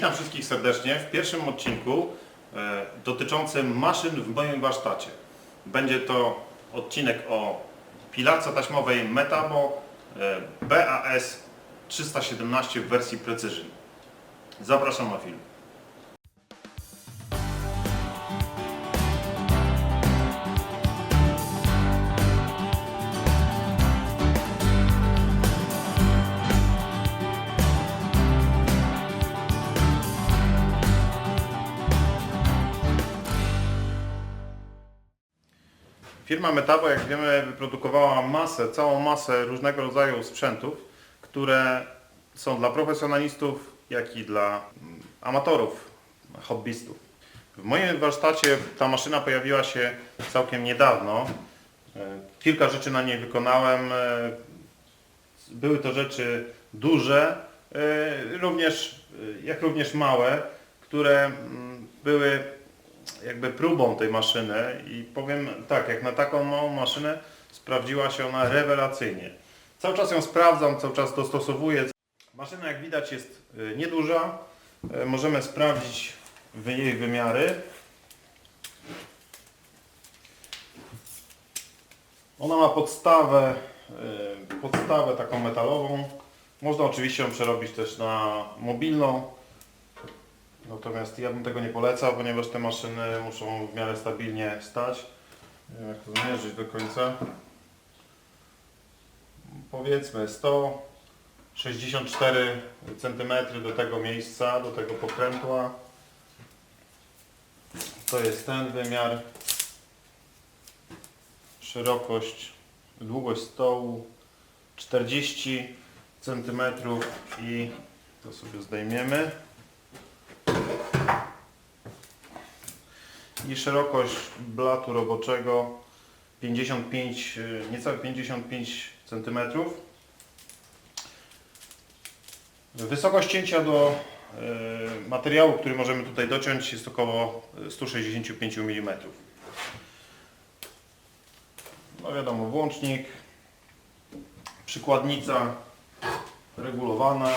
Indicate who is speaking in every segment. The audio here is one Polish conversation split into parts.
Speaker 1: Witam wszystkich serdecznie w pierwszym odcinku e, dotyczącym maszyn w moim warsztacie. Będzie to odcinek o pilarce taśmowej Metabo e, BAS 317 w wersji Precision. Zapraszam na film. Firma Metabo, jak wiemy, wyprodukowała masę, całą masę różnego rodzaju sprzętów, które są dla profesjonalistów, jak i dla mm, amatorów, hobbystów. W moim warsztacie ta maszyna pojawiła się całkiem niedawno. E, Kilka rzeczy na niej wykonałem. E, Były to rzeczy duże, e, również, jak również małe, które mm, były jakby próbą tej maszyny i powiem tak, jak na taką małą maszynę sprawdziła się ona rewelacyjnie. Cały czas ją sprawdzam, cały czas dostosowuję. Maszyna jak widać jest y, nieduża. Y, Możemy sprawdzić jej wymiary. Ona ma podstawę, y, podstawę taką metalową. Można oczywiście ją przerobić też na mobilną. Natomiast ja bym tego nie polecał, ponieważ te maszyny muszą w miarę stabilnie stać. Nie wiem jak to zmierzyć do końca. Powiedzmy 164 cm do tego miejsca, do tego pokrętła. To jest ten wymiar. Szerokość, długość stołu 40 cm i to sobie zdejmiemy. I szerokość blatu roboczego 55, y, niecałe 55 cm. Wysokość cięcia do y, materiału, który możemy tutaj dociąć jest około 165 mm. No wiadomo, włącznik, przykładnica regulowana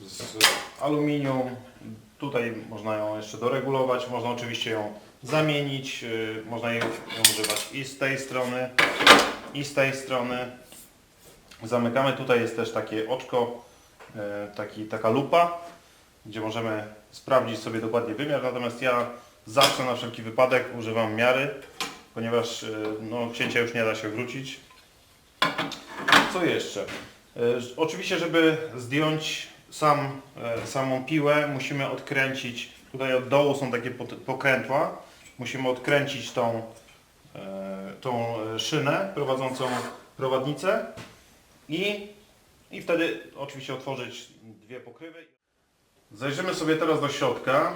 Speaker 1: z aluminium. Tutaj można ją jeszcze doregulować, można oczywiście ją zamienić, yy, można ją, używać i z tej strony, i z tej strony. Zamykamy, tutaj jest też takie oczko, yy, taki, taka lupa, gdzie możemy sprawdzić sobie dokładnie wymiar, natomiast ja zawsze na wszelki wypadek używam miary, ponieważ yy, no, cięcia już nie da się wrócić. Co jeszcze? Oczywiście, żeby zdjąć sam, e, samą piłę, musimy odkręcić, tutaj od dołu są takie pokrętła, musimy odkręcić tą, e, tą e, szynę prowadzącą prowadnicę i, i wtedy oczywiście otworzyć dwie pokrywy. Zajrzymy sobie teraz do środka.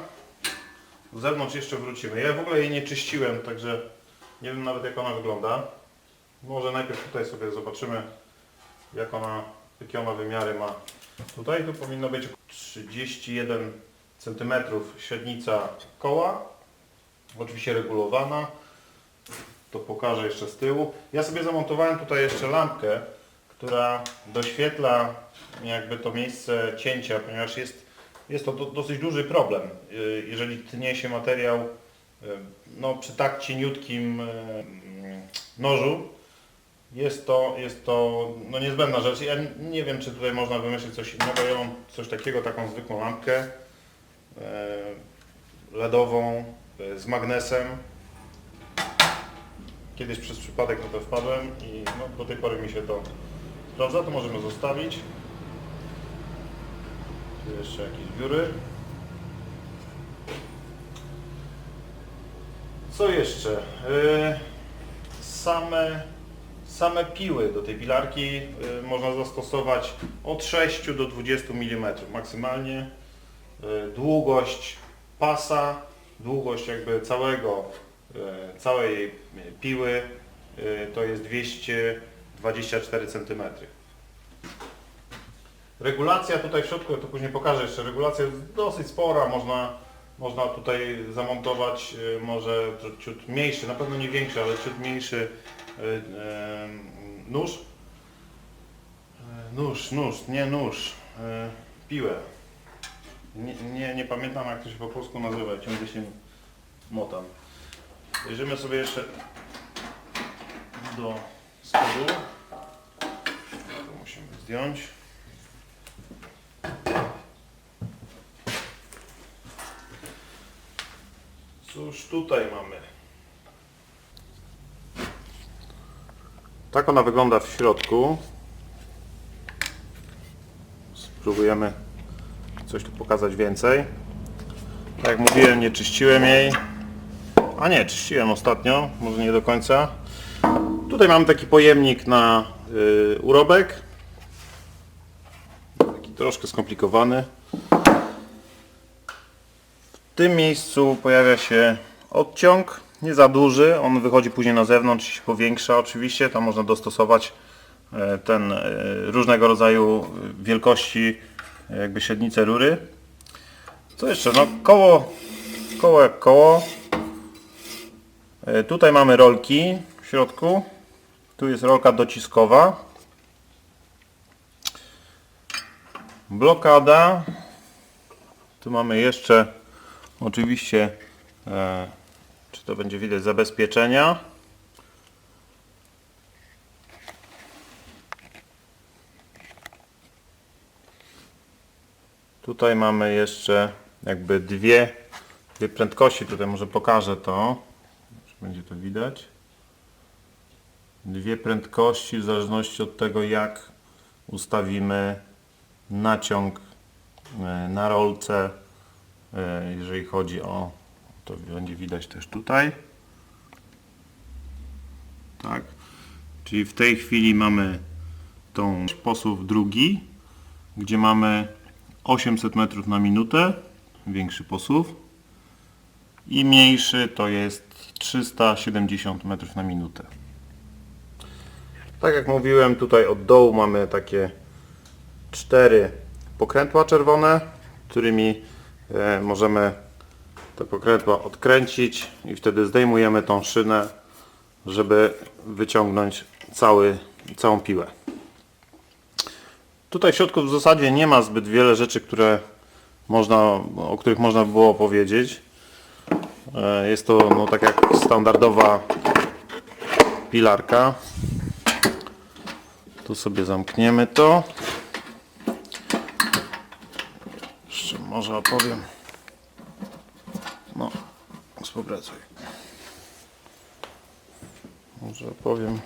Speaker 1: Z zewnątrz jeszcze wrócimy. Ja w ogóle jej nie czyściłem, także nie wiem nawet jak ona wygląda. Może najpierw tutaj sobie zobaczymy jak ona, jakie ona wymiary ma. Tutaj to powinno być 31 cm średnica koła, oczywiście regulowana. To pokażę jeszcze z tyłu. Ja sobie zamontowałem tutaj jeszcze lampkę, która doświetla jakby to miejsce cięcia, ponieważ jest, jest to do, dosyć duży problem. y, Jeżeli tnie się materiał y, no, przy tak cieniutkim y, nożu, jest to, jest to no niezbędna rzecz. Ja nie wiem, czy tutaj można wymyślić coś innego. Ja mam coś takiego, taką zwykłą lampkę e, LEDową e, z magnesem. Kiedyś przez przypadek na to wpadłem i no, do tej pory mi się to sprawdza. To możemy zostawić. Tu jeszcze jakieś dziury. Co jeszcze? E, Same Same piły do tej pilarki y, można zastosować od 6 do 20 mm maksymalnie. Y, długość pasa, długość jakby całego, y, całej piły to jest 224 cm. Regulacja tutaj w środku, ja to później pokażę jeszcze, regulacja jest dosyć spora, można, można tutaj zamontować może ciut mniejszy, na pewno nie większy, ale ciut mniejszy nóż. Y, Nóż, nóż, nie nóż. Piłę. Nie, nie, nie pamiętam jak to się po polsku nazywa, ciągle się motam. Bierzemy sobie jeszcze do spodu. To musimy zdjąć. Cóż tutaj mamy? Tak ona wygląda w środku. Spróbujemy coś tu pokazać więcej. Tak jak mówiłem, nie czyściłem jej. A nie, czyściłem ostatnio, może nie do końca. Tutaj mamy taki pojemnik na y, urobek. Taki troszkę skomplikowany. W tym miejscu pojawia się odciąg, nie za duży, on wychodzi później na zewnątrz i się powiększa oczywiście, tam można dostosować e, ten e, różnego rodzaju wielkości e, jakby średnice rury. Co jeszcze? No koło, koło jak koło. Tutaj mamy rolki w środku. Tu jest rolka dociskowa. Blokada. Tu mamy jeszcze oczywiście, czy to będzie widać, zabezpieczenia. Tutaj mamy jeszcze jakby dwie, dwie prędkości. Tutaj może pokażę to. Będzie to widać? Dwie prędkości w zależności od tego jak ustawimy naciąg e, na rolce, e, jeżeli chodzi o to będzie widać też tutaj. Tak. Czyli w tej chwili mamy tą sposób drugi, gdzie mamy 800 metrów na minutę, większy posuw i mniejszy to jest 370 metrów na minutę. Tak jak mówiłem, tutaj od dołu mamy takie cztery pokrętła czerwone, którymi e, możemy te pokrętła odkręcić i wtedy zdejmujemy tą szynę, żeby wyciągnąć cały, całą piłę. Tutaj w środku w zasadzie nie ma zbyt wiele rzeczy, które można, o których można by było powiedzieć. E, Jest to no, tak jak standardowa pilarka. Tu sobie zamkniemy to. Jeszcze może opowiem. Współpracuj. Może opowiem.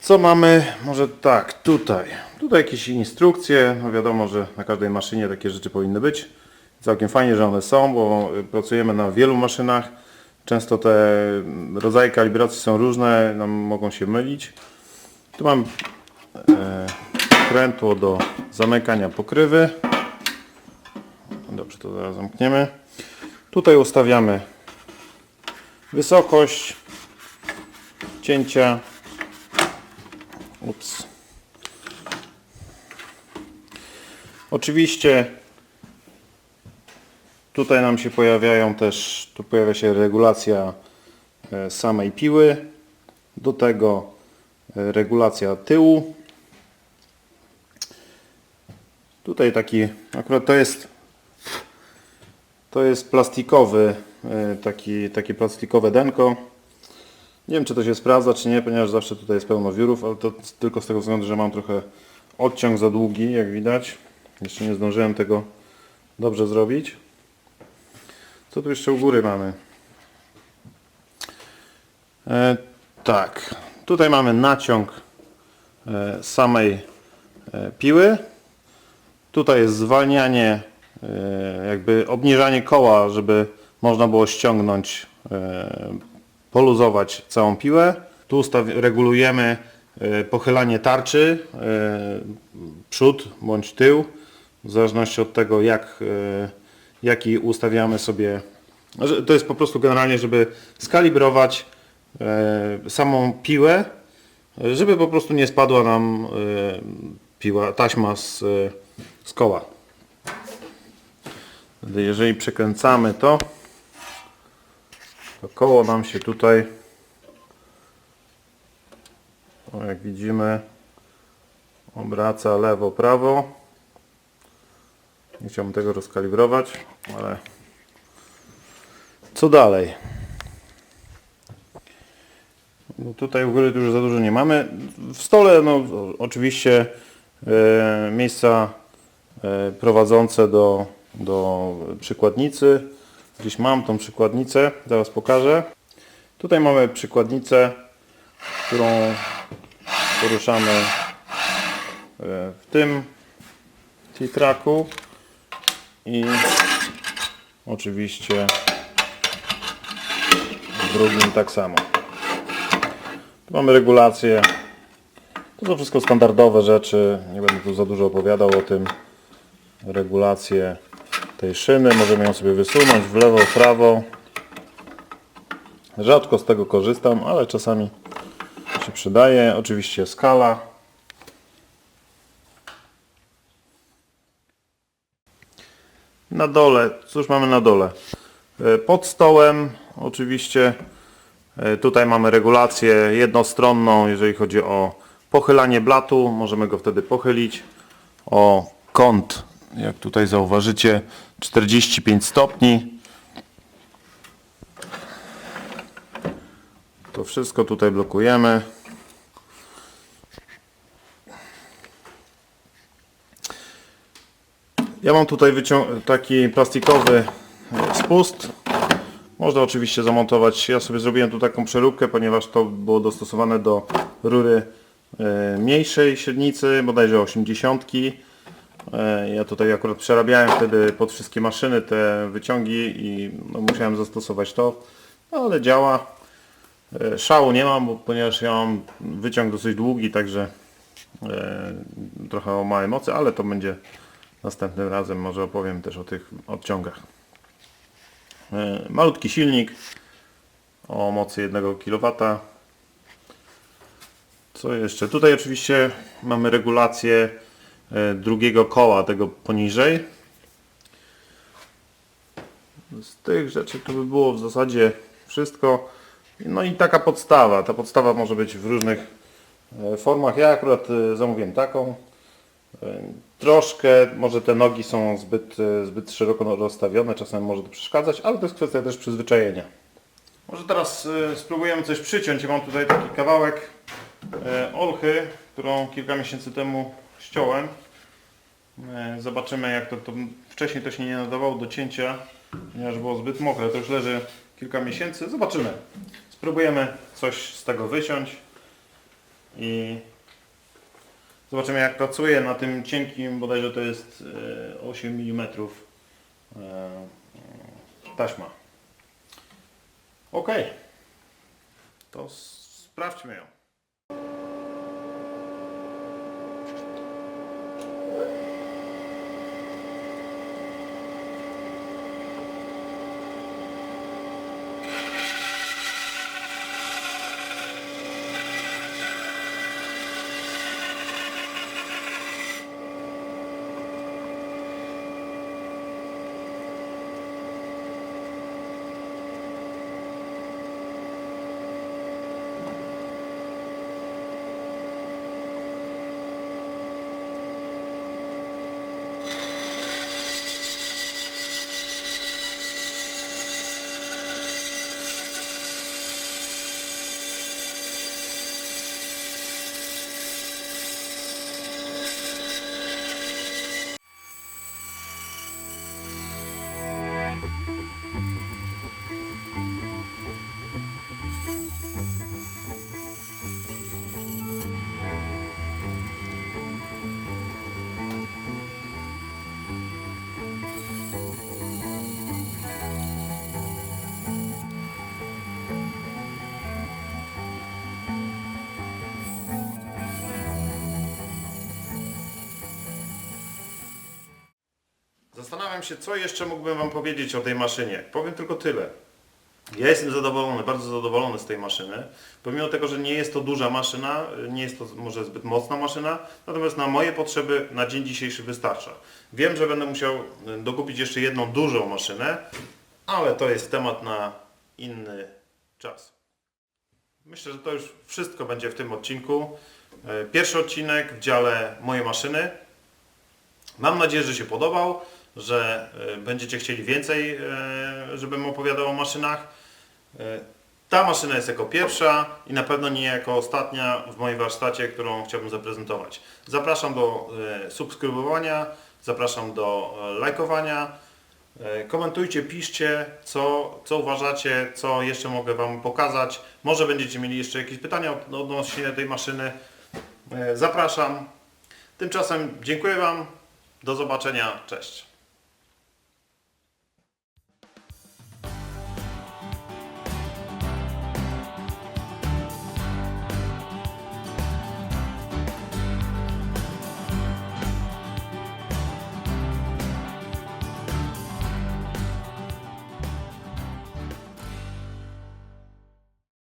Speaker 1: Co mamy? Może tak, tutaj. Tutaj jakieś instrukcje. No wiadomo, że na każdej maszynie takie rzeczy powinny być. Całkiem fajnie, że one są, bo y, pracujemy na wielu maszynach. Często te rodzaje kalibracji są różne, nam mogą się mylić. Tu mam e, krętło do zamykania pokrywy. Dobrze, to zaraz zamkniemy. Tutaj ustawiamy wysokość cięcia. Ups. Oczywiście tutaj nam się pojawiają też, tu pojawia się regulacja e, samej piły. Do tego e, regulacja tyłu. Tutaj taki, akurat to jest to jest plastikowy, e, taki, takie plastikowe denko. Nie wiem czy to się sprawdza czy nie, ponieważ zawsze tutaj jest pełno wiórów, ale to tylko z tego względu, że mam trochę odciąg za długi, jak widać. Jeszcze nie zdążyłem tego dobrze zrobić. Co tu jeszcze u góry mamy? E, tak, tutaj mamy naciąg e, samej e, piły. Tutaj jest zwalnianie, jakby obniżanie koła, żeby można było ściągnąć, e, poluzować całą piłę. Tu regulujemy e, pochylanie tarczy, e, przód bądź tył, w zależności od tego jak, e, jaki ustawiamy sobie. To jest po prostu generalnie, żeby skalibrować e, samą piłę, e, żeby po prostu nie spadła nam e, piła, taśma z, e, z koła. Wtedy jeżeli przekręcamy to, to koło nam się tutaj, o jak widzimy, obraca lewo-prawo. Nie chciałbym tego rozkalibrować, ale co dalej? No tutaj u góry już za dużo nie mamy. W stole no oczywiście e, miejsca e, prowadzące do, do przykładnicy. Gdzieś mam tą przykładnicę, zaraz pokażę. Tutaj mamy przykładnicę, którą poruszamy e, w tym T-Tracku i oczywiście w drugim tak samo. Tu mamy regulacje. To są wszystko standardowe rzeczy. Nie będę tu za dużo opowiadał o tym. Regulacje tej szyny. Możemy ją sobie wysunąć w lewo, w prawo. Rzadko z tego korzystam, ale czasami się przydaje. Oczywiście skala. Na dole, cóż mamy na dole? E, Pod stołem oczywiście e, tutaj mamy regulację jednostronną, jeżeli chodzi o pochylanie blatu, możemy go wtedy pochylić o kąt, jak tutaj zauważycie, 45 stopni. To wszystko tutaj blokujemy. Ja mam tutaj taki plastikowy e, spust. Można oczywiście zamontować. Ja sobie zrobiłem tu taką przeróbkę, ponieważ to było dostosowane do rury e, mniejszej średnicy, bodajże 80. E, Ja tutaj akurat przerabiałem wtedy pod wszystkie maszyny te wyciągi i no, musiałem zastosować to, no, ale działa. E, Szału nie mam, bo, ponieważ ja mam wyciąg dosyć długi, także e, trochę o małe mocy, ale to będzie następnym razem. Może opowiem też o tych odciągach. E, Malutki silnik o mocy 1 kW. Co jeszcze? Tutaj oczywiście mamy regulację drugiego koła, tego poniżej. Z tych rzeczy to by było w zasadzie wszystko. No i taka podstawa. Ta podstawa może być w różnych e, formach. Ja akurat e, zamówiłem taką. E, Troszkę, może te nogi są zbyt, e, zbyt szeroko rozstawione, czasem może to przeszkadzać, ale to jest kwestia też przyzwyczajenia. Może teraz e, spróbujemy coś przyciąć. Ja mam tutaj taki kawałek e, olchy, którą kilka miesięcy temu ściąłem. E, Zobaczymy jak to, to wcześniej to się nie nadawało do cięcia, ponieważ było zbyt mokre. To już leży kilka miesięcy. Zobaczymy. Spróbujemy coś z tego wyciąć i zobaczymy jak pracuje na tym cienkim, bodajże to jest e, 8 mm e, taśma. Ok. To sprawdźmy ją. Zastanawiam się, co jeszcze mógłbym Wam powiedzieć o tej maszynie. Powiem tylko tyle. Ja jestem zadowolony, bardzo zadowolony z tej maszyny. Pomimo tego, że nie jest to duża maszyna, nie jest to może zbyt mocna maszyna, natomiast na moje potrzeby na dzień dzisiejszy wystarcza. Wiem, że będę musiał dokupić jeszcze jedną dużą maszynę, ale to jest temat na inny czas. Myślę, że to już wszystko będzie w tym odcinku. E, Pierwszy odcinek w dziale moje maszyny. Mam nadzieję, że się podobał. Że e, będziecie chcieli więcej, e, żebym opowiadał o maszynach. E, Ta maszyna jest jako pierwsza i na pewno nie jako ostatnia w moim warsztacie, którą chciałbym zaprezentować. Zapraszam do subskrybowania, zapraszam do lajkowania. Komentujcie, piszcie, co, co uważacie, co jeszcze mogę Wam pokazać. Może będziecie mieli jeszcze jakieś pytania od- odnośnie tej maszyny. Zapraszam. Tymczasem dziękuję Wam. Do zobaczenia. Cześć.